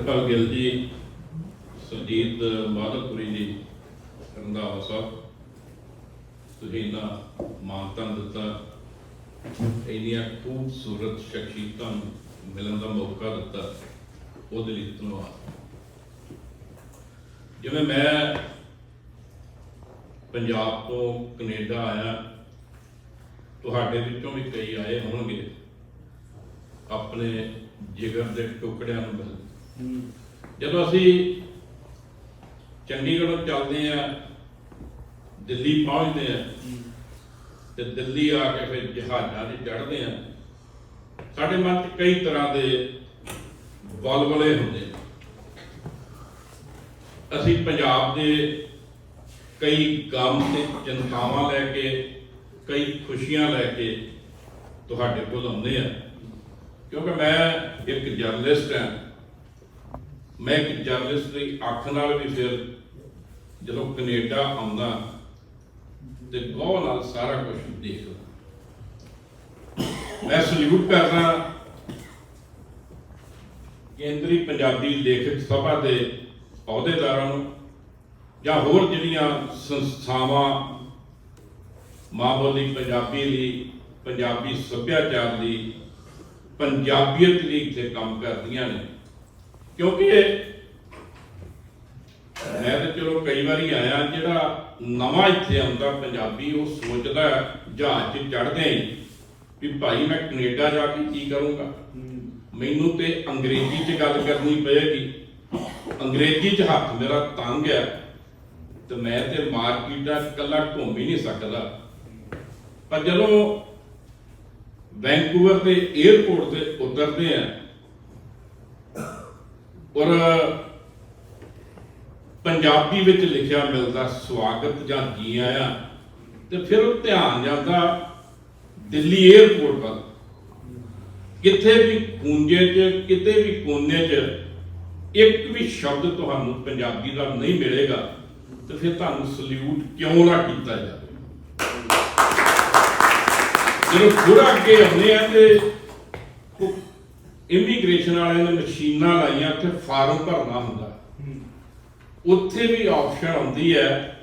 ਅਮਰਪਾਲ ਗਿੱਲ ਜੀ, ਸੁਰਜੀਤ ਮਾਧਵਪੁਰੀ ਜੀ, ਰੰਧਾਵਾ ਸਾਹਿਬ, ਤੁਸੀਂ ਇਹਨਾਂ ਮਾਨਤਾ ਦਿੱਤਾ। ਇੰਨੀਆਂ ਖੂਬਸੂਰਤ ਸ਼ਖਸੀਅਤਾਂ ਨੂੰ ਮਿਲਣ ਦਾ ਮੌਕਾ ਦਿੱਤਾ। ਉਹਦੇ ਲਈ ਧੰਨਵਾਦ। ਜਿਵੇਂ ਮੈਂ ਪੰਜਾਬ ਤੋਂ ਕੈਨੇਡਾ ਆਇਆ, ਤੁਹਾਡੇ ਵਿੱਚੋਂ ਵੀ ਕਈ ਆਏ ਹੋਣਗੇ। ਆਪਣੇ ਜਿਗਰ ਦੇ ਟੁਕੜਿਆਂ ਨੂੰ ਮਿਲ ਜਦੋਂ ਅਸੀਂ ਚੰਡੀਗੜ੍ਹੋਂ ਚੱਲਦੇ ਆ ਦਿੱਲੀ ਪਹੁੰਚਦੇ ਆ ਤੇ ਦਿੱਲੀ ਆ ਕੇ ਫਿਰ ਜਹਾਜ਼ਾਂ 'ਤੇ ਚੜ੍ਹਦੇ ਆ ਸਾਡੇ ਮਨ 'ਚ ਕਈ ਤਰ੍ਹਾਂ ਦੇ ਬਲਬਲੇ ਹੁੰਦੇ ਅਸੀਂ ਪੰਜਾਬ ਦੇ ਕਈ ਗਮ ਤੇ ਚਿੰਤਾਵਾਂ ਲੈ ਕੇ, ਕਈ ਖੁਸ਼ੀਆਂ ਲੈ ਕੇ ਤੁਹਾਡੇ ਕੋਲ ਆਉਂਦੇ ਆ ਕਿਉਂਕਿ ਮੈਂ ਇੱਕ ਜਰਨਲਿਸਟ ਹਾਂ। ਮੈਂ ਇੱਕ ਜਰਨਲਿਸਟ ਦੀ ਅੱਖ ਨਾਲ ਵੀ ਫਿਰ ਜਦੋਂ ਕੈਨੇਡਾ ਆਉਂਦਾ ਤੇ ਗੌਰ ਨਾਲ ਸਾਰਾ ਕੁਝ ਦੇਖਦਾ। ਮੈਂ ਸਲੂਟ ਕਰਦਾ ਕੇਂਦਰੀ ਪੰਜਾਬੀ ਲੇਖਕ ਸਭਾ ਦੇ ਅਹੁਦੇਦਾਰਾਂ ਨੂੰ ਜਾਂ ਹੋਰ ਜਿਹੜੀਆਂ ਸੰਸਥਾਵਾਂ ਮਾਂ ਬੋਲੀ ਪੰਜਾਬੀ ਲਈ, ਪੰਜਾਬੀ ਸੱਭਿਆਚਾਰ ਲਈ, ਪੰਜਾਬੀਅਤ ਲਈ ਇੱਥੇ ਕੰਮ ਕਰਦੀਆਂ ਨੇ। ਕਿਉਂਕਿ ਮੈਂ ਤਾਂ ਚਲੋ ਕਈ ਵਾਰੀ ਆਇਆ ਜਿਹੜਾ ਨਵਾਂ ਇੱਥੇ ਆਉਂਦਾ ਪੰਜਾਬੀ, ਉਹ ਸੋਚਦਾ ਜਹਾਜ਼ 'ਚ ਚੜ੍ਹਦੇ ਹੀ ਵੀ ਭਾਈ ਮੈਂ ਕੈਨੇਡਾ ਜਾ ਕੇ ਕੀ ਕਰੂੰਗਾ? ਮੈਨੂੰ ਤੇ ਅੰਗਰੇਜ਼ੀ 'ਚ ਗੱਲ ਕਰਨੀ ਪਏਗੀ। ਅੰਗਰੇਜ਼ੀ 'ਚ ਹੱਥ ਮੇਰਾ ਤੰਗ ਹੈ। ਤੇ ਮੈਂ ਤੇ ਮਾਰਕੀਟ ਦਾ ਇਕੱਲਾ ਘੁੰਮ ਹੀ ਨਹੀਂ ਸਕਦਾ। ਪਰ ਜਦੋਂ ਵੈਂਕੂਵਰ ਦੇ 에ਅਰਪੋਰਟ ਤੇ ਉਤਰਦੇ ਆ ਔਰ ਪੰਜਾਬੀ ਵਿੱਚ ਲਿਖਿਆ ਮਿਲਦਾ ਸਵਾਗਤ ਜਾਂ ਜੀ ਆਇਆਂ, ਤੇ ਫਿਰ ਉਹ ਧਿਆਨ ਜਾਂਦਾ ਦਿੱਲੀ 에ਅਰਪੋਰਟ ਵੱਲ। ਕਿਤੇ ਵੀ ਕੁੰਜੇ 'ਚ, ਕਿਤੇ ਵੀ ਕੋਨੇ 'ਚ, ਇੱਕ ਵੀ ਸ਼ਬਦ ਤੁਹਾਨੂੰ ਪੰਜਾਬੀ ਦਾ ਨਹੀਂ ਮਿਲੇਗਾ, ਤੇ ਫਿਰ ਤੁਹਾਨੂੰ ਸਲੂਟ ਕਿਉਂ ਨਾ ਕੀਤਾ ਜਾਵੇ। ਜਦੋਂ ਥੋੜਾ ਅੱਗੇ ਆਉਂਦੇ ਆ ਤੇ ਇਮੀਗ੍ਰੇਸ਼ਨ ਵਾਲਿਆਂ ਨੇ ਮਸ਼ੀਨਾਂ ਲਾਈਆਂ ਉੱਥੇ ਫਾਰਮ ਭਰਨਾ ਹੁੰਦਾ। ਉੱਥੇ ਵੀ ਆਪਸ਼ਨ ਆਉਂਦੀ ਹੈ,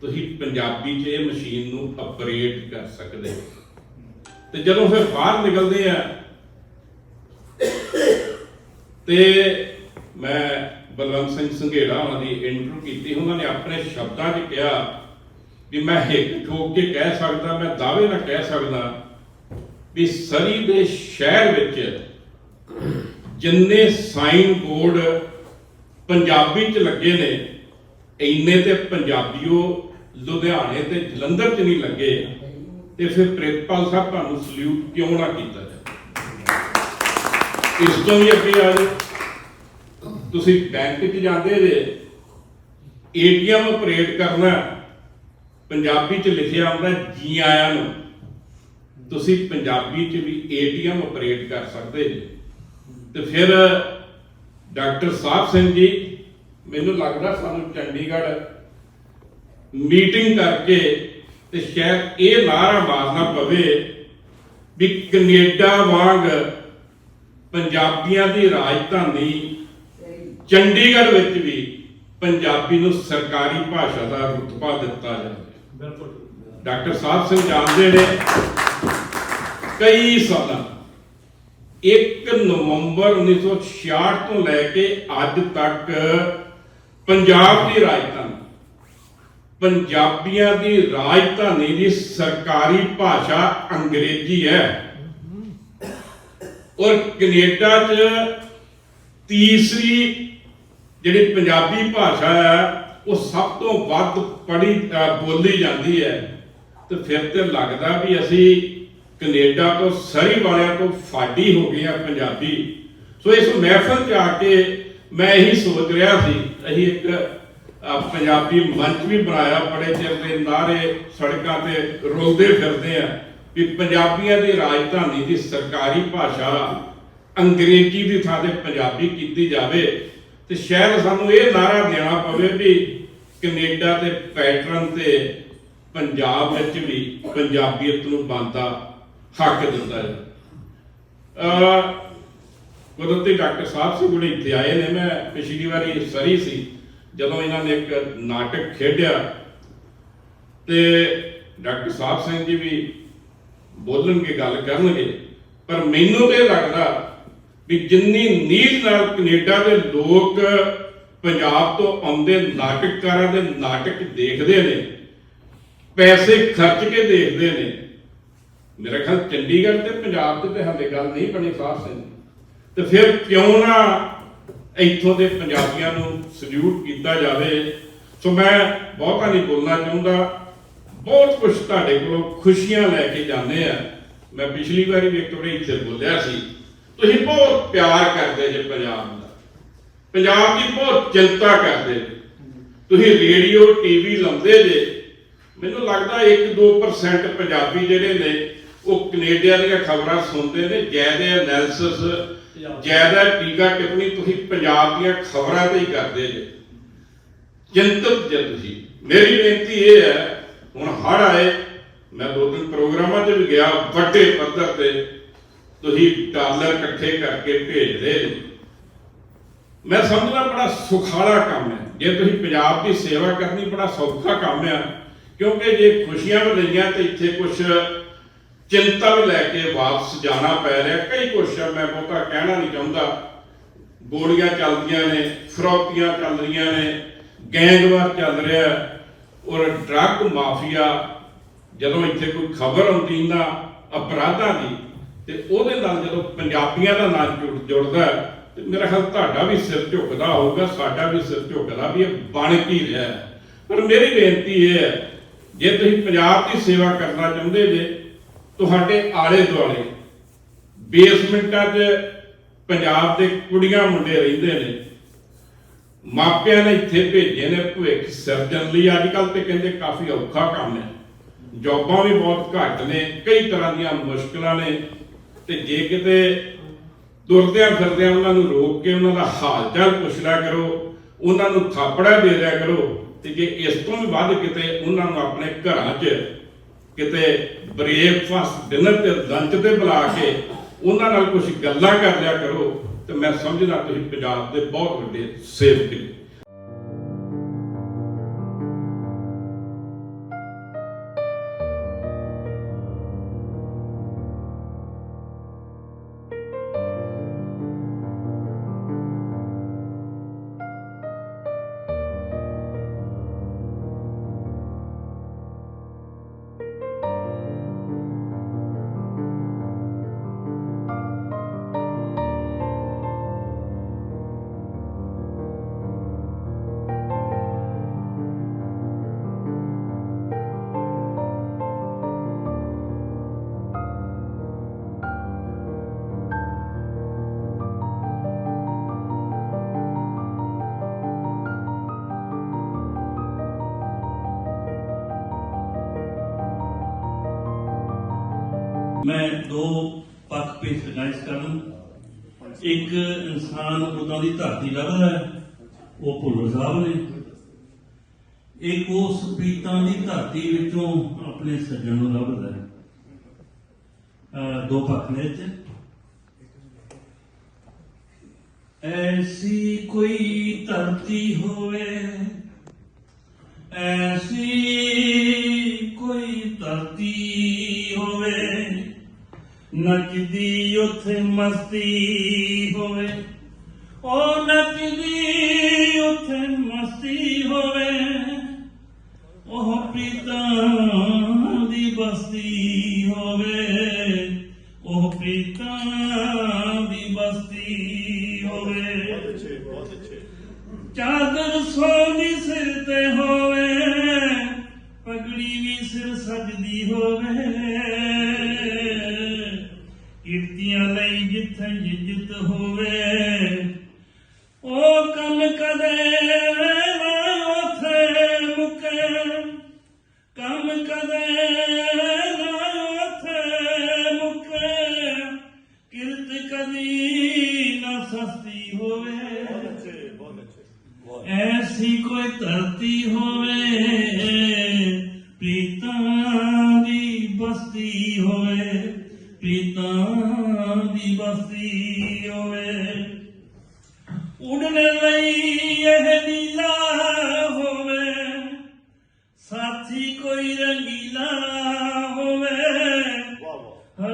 ਤੁਸੀਂ ਪੰਜਾਬੀ 'ਚ ਇਹ ਮਸ਼ੀਨ ਨੂੰ ਅਪਰੇਟ ਕਰ ਸਕਦੇ ਤੇ ਜਦੋਂ ਫਿਰ ਬਾਹਰ ਨਿਕਲਦੇ ਆ, ਤੇ ਮੈਂ ਬਲਵੰਤ ਸਿੰਘ ਸੰਘੇੜਾ ਉਹਨਾਂ ਦੀ ਇੰਟਰਵਿਊ ਕੀਤੀ, ਉਹਨਾਂ ਨੇ ਆਪਣੇ ਸ਼ਬਦਾਂ 'ਚ ਕਿਹਾ ਵੀ ਮੈਂ ਹਿੱਕ ਠੋਕ ਕੇ ਕਹਿ ਸਕਦਾ, ਮੈਂ ਦਾਅਵੇ ਨਾਲ ਕਹਿ ਸਕਦਾ ਵੀ ਸਰੀ ਦੇ ਸ਼ਹਿਰ ਵਿੱਚ ਜਿੰਨੇ ਸਾਈਨ ਬੋਰਡ ਪੰਜਾਬੀ 'ਚ ਲੱਗੇ ਨੇ, ਇੰਨੇ ਤੇ ਪੰਜਾਬੀਓ ਲੁਧਿਆਣੇ ਤੇ ਜਲੰਧਰ 'ਚ ਨਹੀਂ ਲੱਗੇ ਤੇ ਫਿਰ ਪ੍ਰਿੰਸੀਪਲ ਸਾਹਿਬ ਤੁਹਾਨੂੰ ਸਲੂਟ ਕਿਉਂ ਨਾ ਕੀਤਾ ਜਾਵੇ? ਇਸ ਤੋਂ ਵੀ ਅੱਗੇ ਆ ਜਾਓ। ਤੁਸੀਂ ਬੈਂਕ 'ਚ ਜਾਂਦੇ ਜੇ ਏਟੀਐਮ ਆਪਰੇਟ ਕਰਨਾ, ਪੰਜਾਬੀ 'ਚ ਲਿਖਿਆ ਹੁੰਦਾ, ਜੀ ਆਇਆਂ ਨੂੰ। ਤੁਸੀਂ ਪੰਜਾਬੀ 'ਚ ਵੀ ਏਟੀਐਮ ਆਪਰੇਟ ਕਰ ਸਕਦੇ ਜੀ। ਤੇ ਫਿਰ ਡਾਕਟਰ ਸਾਹਿਬ ਸਿੰਘ ਜੀ ਮੈਨੂੰ ਲੱਗਦਾ ਸਾਨੂੰ ਚੰਡੀਗੜ੍ਹ ਮੀਟਿੰਗ ਕਰਕੇ ਤੇ ਸ਼ਾਇਦ ਇਹ ਨਾਰਾ ਮਾਰਨਾ ਪਵੇ ਵੀ ਕੈਨੇਡਾ ਵਾਂਗ ਪੰਜਾਬੀਆਂ ਦੀ ਰਾਜਧਾਨੀ ਚੰਡੀਗੜ੍ਹ ਵਿੱਚ ਵੀ ਪੰਜਾਬੀ ਨੂੰ ਸਰਕਾਰੀ ਭਾਸ਼ਾ ਦਾ ਰੁਤਬਾ ਦਿੱਤਾ ਜਾਵੇ। ਬਿਲਕੁਲ। ਡਾਕਟਰ ਸਾਹਿਬ ਸਿੰਘ ਜਾਣਦੇ ਨੇ ਕਈ ਸਾਲਾਂ 1 ਨਵੰਬਰ 1966 ਤੋਂ ਲੈ ਕੇ ਅੱਜ ਤੱਕ ਪੰਜਾਬ ਦੀ ਰਾਜਧਾਨੀ, ਪੰਜਾਬੀਆਂ ਦੀ ਰਾਜਧਾਨੀ ਦੀ ਸਰਕਾਰੀ ਭਾਸ਼ਾ ਅੰਗਰੇਜ਼ੀ ਹੈ। ਔਰ ਕੈਨੇਡਾ 'ਚ ਤੀਸਰੀ ਜਿਹੜੀ ਪੰਜਾਬੀ ਭਾਸ਼ਾ ਹੈ, ਉਹ ਸਭ ਤੋਂ ਵੱਧ ਪੜ੍ਹੀ ਬੋਲੀ ਜਾਂਦੀ ਹੈ। ਤੇ ਫਿਰ ਤੇ ਲੱਗਦਾ ਵੀ ਅਸੀਂ ਕੈਨੇਡਾ ਤੋਂ ਸਰੀ ਵਾਲਿਆਂ ਤੋਂ ਫਾਡੀ ਹੋ ਗਏ ਆ ਪੰਜਾਬੀ। ਸੋ ਇਸ ਮਹਿਫਲ 'ਚ ਆ ਕੇ ਮੈਂ ਇਹੀ ਸੋਚ ਰਿਹਾ ਸੀ, ਅਸੀਂ ਇੱਕ ਪੰਜਾਬੀ ਮੰਚ ਵੀ ਬਣਾਇਆ, ਬੜੇ ਚਿਰ ਦੇ ਨਾਰੇ ਸੜਕਾਂ ਤੇ ਰੋਲਦੇ ਫਿਰਦੇ ਆ, ਵੀ ਪੰਜਾਬੀਆਂ ਦੀ ਰਾਜਧਾਨੀ ਦੀ ਸਰਕਾਰੀ ਭਾਸ਼ਾ ਅੰਗਰੇਜ਼ੀ ਦੀ ਥਾਂ ਤੇ ਪੰਜਾਬੀ ਕੀਤੀ ਜਾਵੇ। ਤੇ ਸ਼ਾਇਦ ਸਾਨੂੰ ਇਹ ਨਾਰਾ ਦੇਣਾ ਪਵੇ ਵੀ ਕੈਨੇਡਾ ਦੇ ਪੈਟਰਨ ਤੇ ਪੰਜਾਬ ਵਿੱਚ ਵੀ ਪੰਜਾਬੀਅਤ ਨੂੰ ਬੰਦਾ ਹੱਕ ਦਿੰਦਾ ਹੈ। ਅਹ ਕੁਦਰਤੀ ਡਾਕਟਰ ਸਾਹਿਬ ਸੀ, ਬੜੇ ਇੱਥੇ ਆਏ ਨੇ। ਮੈਂ ਪਿਛਲੀ ਵਾਰੀ ਸਰੀ ਸੀ, ਜਦੋਂ ਇਹਨਾਂ ਨੇ ਇੱਕ ਨਾਟਕ ਖੇਡਿਆ। ਤੇ ਡਾਕਟਰ ਸਾਹਿਬ ਸਿੰਘ ਜੀ ਵੀ ਬੋਲਣਗੇ ਗੱਲ ਕਰਨਗੇ, ਪਰ ਮੈਨੂੰ ਤੇ ਇਹ ਲੱਗਦਾ ਵੀ ਜਿੰਨੀ ਨੀਡ ਨਾਲ ਕੈਨੇਡਾ ਦੇ ਲੋਕ ਪੰਜਾਬ ਤੋਂ ਆਉਂਦੇ ਨਾਟਕਕਾਰਾਂ ਦੇ ਨਾਟਕ ਦੇਖਦੇ ਨੇ, ਪੈਸੇ ਖਰਚ ਕੇ ਦੇਖਦੇ ਨੇ ਮੇਰਾ ਖਿਆਲ ਚੰਡੀਗੜ੍ਹ ਤੇ ਪੰਜਾਬ ਤੇ ਤੇ ਹਾਲੇ ਗੱਲ ਨਹੀਂ ਬਣੀ ਸਾਹਿਬ ਸਿੰਘ ਤੇ ਫਿਰ ਕਿਉਂ ਨਾ ਇੱਥੋਂ ਦੇ ਪੰਜਾਬੀਆਂ ਨੂੰ ਸਲੂਟ ਕੀਤਾ ਜਾਵੇ। ਸੋ ਮੈਂ ਬਹੁਤਾ ਨਹੀਂ ਬੋਲਣਾ ਚਾਹੁੰਦਾ, ਬਹੁਤ ਕੁਝ ਤੁਹਾਡੇ ਕੋਲੋਂ ਖੁਸ਼ੀਆਂ ਲੈ ਕੇ ਜਾਂਦੇ ਆ। ਮੈਂ ਪਿਛਲੀ ਵਾਰੀ ਵੀ ਇੱਕ ਵਾਰੀ ਇੱਥੇ ਬੋਲਿਆ ਸੀ, ਤੁਸੀਂ ਬਹੁਤ ਪਿਆਰ ਕਰਦੇ ਜੇ ਪੰਜਾਬ ਦਾ। ਪੰਜਾਬ ਦੀ ਬਹੁਤ ਚਿੰਤਾ ਕਰਦੇ ਤੁਸੀਂ ਰੇਡੀਓ, ਟੀਵੀ ਲਾਉਂਦੇ ਜੇ। ਮੈਨੂੰ ਲੱਗਦਾ 1-2% ਪੰਜਾਬੀ ਜਿਹੜੇ ਨੇ ਉਹ ਕੈਨੇਡੀਆ ਦੀਆਂ ਖਬਰਾਂ ਸੁਣਦੇ ਨੇ ਜ਼ਿਆਦਾ ਐਨਾਲਿਸਿਸ ਜ਼ਿਆਦਾ ਟੀਕਾ ਟਿੱਪਣੀ, ਤੁਸੀਂ ਪੰਜਾਬ ਦੀਆਂ ਖਬਰਾਂ ਤੇ ਹੀ ਕਰਦੇ ਜੇ। ਚਿੰਤਤ ਜੇ ਤੁਸੀਂ। ਮੇਰੀ ਬੇਨਤੀ ਇਹ ਹੈ ਹੁਣ ਹੜ ਆਏ, ਮੈਂ ਦੋ ਤਿੰਨ ਪ੍ਰੋਗਰਾਮਾਂ 'ਚ ਵੀ ਗਿਆ, ਵੱਡੇ ਪੱਧਰ ਤੇ ਤੁਸੀਂ ਡਾਲਰ ਇਕੱਠੇ ਕਰਕੇ ਭੇਜਦੇ ਨੇ ਮੈਂ ਸਮਝਦਾ ਬੜਾ ਸੁਖਾਲਾ ਕੰਮ ਹੈ ਜੇ ਤੁਸੀਂ ਪੰਜਾਬ ਦੀ ਸੇਵਾ ਕਰਨੀ, ਬੜਾ ਸੌਖਾ ਕੰਮ ਹੈ ਕਿਉਂਕਿ ਜੇ ਖੁਸ਼ੀਆਂ ਵੀ ਲਈਆਂ ਤੇ ਇੱਥੇ ਕੁਝ ਚਿੰਤਾ ਵੀ ਲੈ ਕੇ ਵਾਪਸ ਜਾਣਾ ਪੈ ਰਿਹਾ। ਕਈ ਕੁਛ ਮੈਂ ਬਹੁਤਾ ਕਹਿਣਾ ਨਹੀਂ ਚਾਹੁੰਦਾ। ਗੋਲੀਆਂ ਚੱਲਦੀਆਂ ਨੇ ਫਰੋਤੀਆਂ ਚੱਲ ਰਹੀਆਂ ਨੇ ਗੈਂਗਵਾਰ ਚੱਲ ਰਿਹਾ ਔਰ ਡਰੱਗ ਮਾਫੀਆ ਜਦੋਂ ਇੱਥੇ ਕੋਈ ਖਬਰ ਆਉਂਦੀ ਨਾ ਅਪਰਾਧਾਂ ਦੀ ਤੇ ਉਹਦੇ ਨਾਲ ਜਦੋਂ ਪੰਜਾਬੀਆਂ ਦਾ ਨਾਂ ਜੁੜ ਜੁੜਦਾ ਹੈ, ਤੇ ਮੇਰਾ ਖਿਆਲ ਤੁਹਾਡਾ ਵੀ ਸਿਰ ਝੁਕਦਾ ਹੋਊਗਾ ਸਾਡਾ ਵੀ ਸਿਰ ਝੁਕਦਾ ਵੀ ਇਹ ਬਣ ਕੀ ਰਿਹਾ ਹੈ। ਪਰ ਮੇਰੀ ਬੇਨਤੀ ਇਹ ਹੈ ਜੇ ਤੁਸੀਂ ਪੰਜਾਬ ਦੀ ਸੇਵਾ ਕਰਨਾ ਚਾਹੁੰਦੇ ਜੇ ਤੁਹਾਡੇ ਆਲੇ ਦੁਆਲੇ। ਬੇਸਮੈਂਟਾਂ 'ਚ ਪੰਜਾਬ ਦੇ ਕੁੜੀਆਂ ਮੁੰਡੇ ਰਹਿੰਦੇ ਨੇ। ਮਾਪਿਆਂ ਨੇ ਇੱਥੇ ਭੇਜੇ ਨੇ ਭਵਿੱਖ ਸਿਰਜਣ ਲਈ। ਅੱਜ ਕੱਲ ਤੇ ਕਹਿੰਦੇ ਕਾਫੀ ਔਖਾ ਕੰਮ ਹੈ। ਜੌਬਾਂ ਵੀ ਬਹੁਤ ਘੱਟ ਨੇ। ਕਈ ਤਰ੍ਹਾਂ ਦੀਆਂ ਮੁਸ਼ਕਲਾਂ ਨੇ। ਤੇ ਜੇ ਕਿਤੇ ਤੁਰਦਿਆਂ ਫਿਰਦਿਆਂ ਉਹਨਾਂ ਨੂੰ ਰੋਕ ਕੇ ਉਹਨਾਂ ਦਾ ਹਾਲ ਚਾਲ ਪੁੱਛ ਲਿਆ ਕਰੋ, ਉਹਨਾਂ ਨੂੰ ਥਾਪੜਾ ਦੇ ਦਿਆ ਕਰੋ, ਤੇ ਜੇ ਇਸ ਤੋਂ ਵੀ ਵੱਧ ਕਿਤੇ ਉਹਨਾਂ ਨੂੰ ਆਪਣੇ ਘਰਾਂ 'ਚ ਕਿਤੇ ਬ੍ਰੇਕਫਾਸਟ ਡਿਨਰ ਤੇ ਲੰਚ ਤੇ ਬੁਲਾ ਕੇ ਉਹਨਾਂ ਨਾਲ ਕੁਝ ਗੱਲਾਂ ਕਰ ਲਿਆ ਕਰੋ ਤੇ ਮੈਂ ਸਮਝਦਾ ਤੁਸੀਂ ਪੰਜਾਬ ਦੇ ਬਹੁਤ ਵੱਡੇ ਸੇਵਕ ਮੈਂ ਦੋ ਪੱਖ ਪੇਸ਼ ਰਿਗਾਈਜ਼ ਕਰਨ ਇੱਕ ਇਨਸਾਨ ਉਦਾਂ ਦੀ ਧਰਤੀ ਲੱਭਦਾ ਹੈ, ਉਹ ਭੁੱਲਰ ਸਾਹਿਬ ਨੇ। ਇੱਕ ਉਸ ਪ੍ਰੀਤਾਂ ਦੀ ਧਰਤੀ ਵਿੱਚੋਂ ਆਪਣੇ ਸੱਜਣ ਨੂੰ ਲੱਭਦਾ ਹੈ। ਦੋ ਪੱਖ ਨੇ ਇੱਥੇ। ਐਸੀ ਕੋਈ ਧਰਤੀ ਹੋਵੇ, ਐਸੀ ਕੋਈ ਧਰਤੀ ਨੱਚਦੀ ਉਥੇ ਮਸਤੀ ਹੋਵੇ। ਉਹ ਨੱਚਦੀ ਉਥੇ ਮਸਤੀ ਹੋਵੇ। ਉਹ ਪ੍ਰੀਤਾਂ ਦੀ ਬਸਤੀ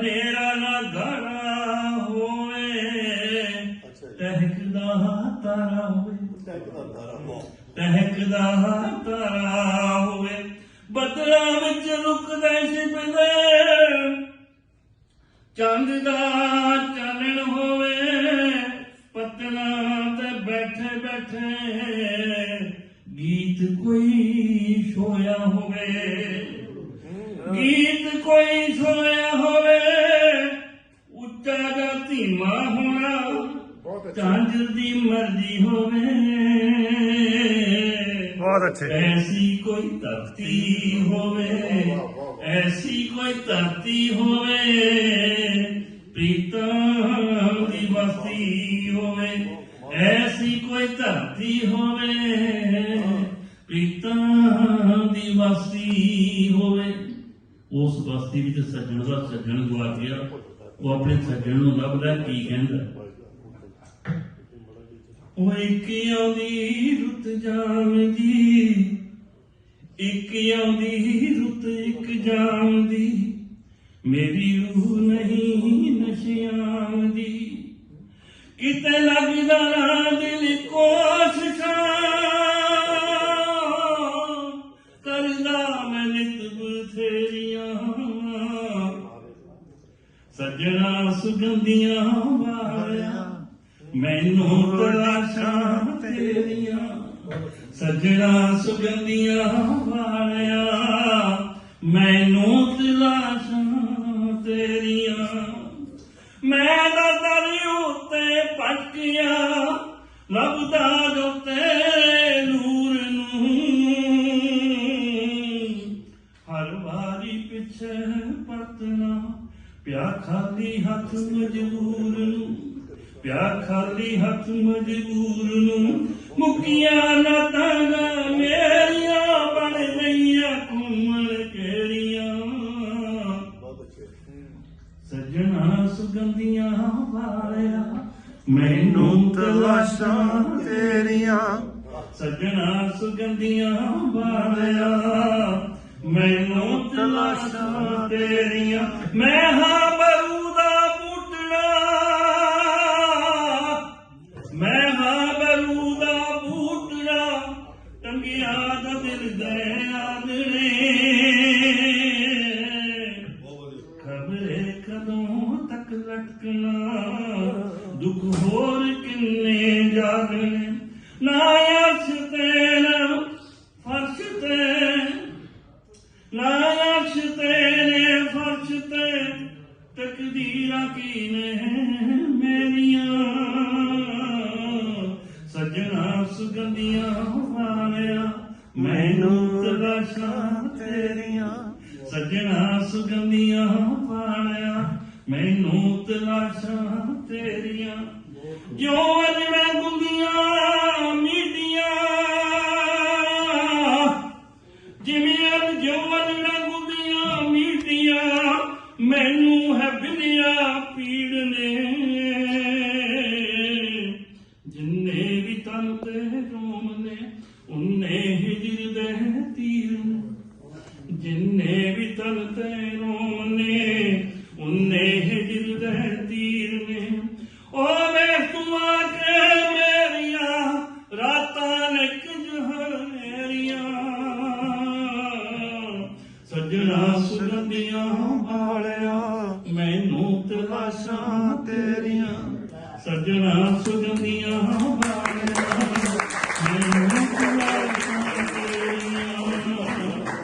ਹਨੇਰਾ ਨਾ ਗਾਣਾ ਹੋਵੇ ਟਹਿਕਦਾ ਤਾਰਾ ਹੋਵੇ। ਟਹਿਕਦਾ ਤਾਰਾ ਹੋਵੇ। ਬੱਦਲਾਂ ਵਿੱਚ ਲੁਕਦੇ ਛਿਪਦੇ ਚੰਦ ਦਾ ਚਾਨਣ ਹੋਵੇ ਪਤਨਾ ਤੇ ਬੈਠੇ ਬੈਠੇ ਗੀਤ ਕੋਈ ਸੋਇਆ ਹੋਵੇ। ਗੀਤ ਕੋਈ ਸੋਇਆ ਹੋਵੇ ਧੀਮਾ ਹੋਣਾ ਚਾਂਦ ਦੀ ਮਰਜ਼ੀ ਹੋਵੇ। ਬਹੁਤ ਅੱਛੇ। ਐਸੀ ਕੋਈ ਧਰਤੀ ਹੋਵੇ। ਐਸੀ ਕੋਈ ਧਰਤੀ ਹੋਵੇ। ਪ੍ਰੀਤਮ ਦੀ ਬਸਤੀ ਹੋਵੇ। ਐਸੀ ਕੋਈ ਧਰਤੀ ਹੋਵੇ। ਪ੍ਰੀਤਮ ਦੀ ਬਸਤੀ ਹੋਵੇ। ਉਸ ਬਸਤੀ ਵਿੱਚ ਸੱਜਣ ਦਾ ਸੱਜਣ ਗਵਾ ਗਿਆ ਉਹ ਆਪਣੇ ਸੱਜਣ ਨੂੰ ਲੱਭਦਾ ਕੀ ਕਹਿੰਦਾ? ਉਹ ਇੱਕ ਆਉਂਦੀ ਰੁੱਤ ਜਾਮਦੀ, ਇੱਕ ਆਉਂਦੀ ਰੁੱਤ, ਇੱਕ ਜਾਮਦੀ, ਮੇਰੀ ਰੂਹ ਨਹੀਂ ਨਸ਼ਿਆਂ ਦੀ। ਕਿਤੇ ਲੱਗਦਾ ਨਾ ਦਿਲ ਕੋਸ਼ਿਸ਼ਾਂ ਸੱਜਣਾ ਸੁਗੰਧੀਆਂ ਵਾਲਿਆ, ਮੈਨੂੰ ਤਲਾਸ਼ਾਂ ਤੇਰੀਆਂ। ਸੱਜਣਾ ਸੁਗੰਧੀਆਂ ਵਾਲਿਆ, ਮੈਨੂੰ ਤਲਾਸ਼ਾਂ ਤੇਰੀਆਂ। ਮੈਂ ਤਾਂ ਦਰੀ ਉੱਤੇ ਪਟਕਿਆ ਲੱਭਦਾ ਜੋ ਤੇਰੇ ਹੱਥ ਮਜਬੂਰ ਨੂੰ ਪਿਆ ਖਾਲੀ ਹੱਥ ਮਜਬੂਰ ਨੂੰ ਮੁਕੀਆਂ ਨਾ ਤਾਂਗਾ ਮੇਰੀਆਂ ਬਣ ਗਈਆਂ ਘੁੰਮਣ ਕਿਹੜੀਆਂ? ਸੱਜਣਾ ਸੁਗੰਧੀਆਂ ਵਾਲਿਆ ਮੈਨੂੰ ਤਲਾਸ਼ਾਂ ਤੇਰੀਆਂ। ਸੱਜਣਾ ਸੁਗੰਧੀਆਂ ਵਾਲਿਆ ਮੈਨੂੰ ਤਲਾਸ਼ਾਂ ਤੇਰੀਆਂ। ਮੈਂ ਹਾਂ ਖਬਰੇ ਕਦੋਂ ਤੱਕ ਲਟਕਣਾ? ਦੁੱਖ ਹੋਰ ਕਿੰਨੇ ਜਾਗਣੇ? ਨਾ ਅਰਸ਼ ਤੇ ਨਾ ਫਰਸ਼ ਤੇ। ਨਾ ਅਰਸ਼ ਤੇ ਨੇ ਫਰਸ਼ ਤੇ। ਤਕਦੀਰਾਂ ਕੀ ਨੇ ਸੱਜਣਾ ਸੁਗੰਧੀਆਂ ਮੈਨੂੰ ਤਲਾਸ਼ਾਂ ਤੇਰੀਆਂ। ਜੋ ਅਜੜਾ ਗੁੰਦੀਆਂ ਜਿੰਨੇ ਵੀ ਤਨ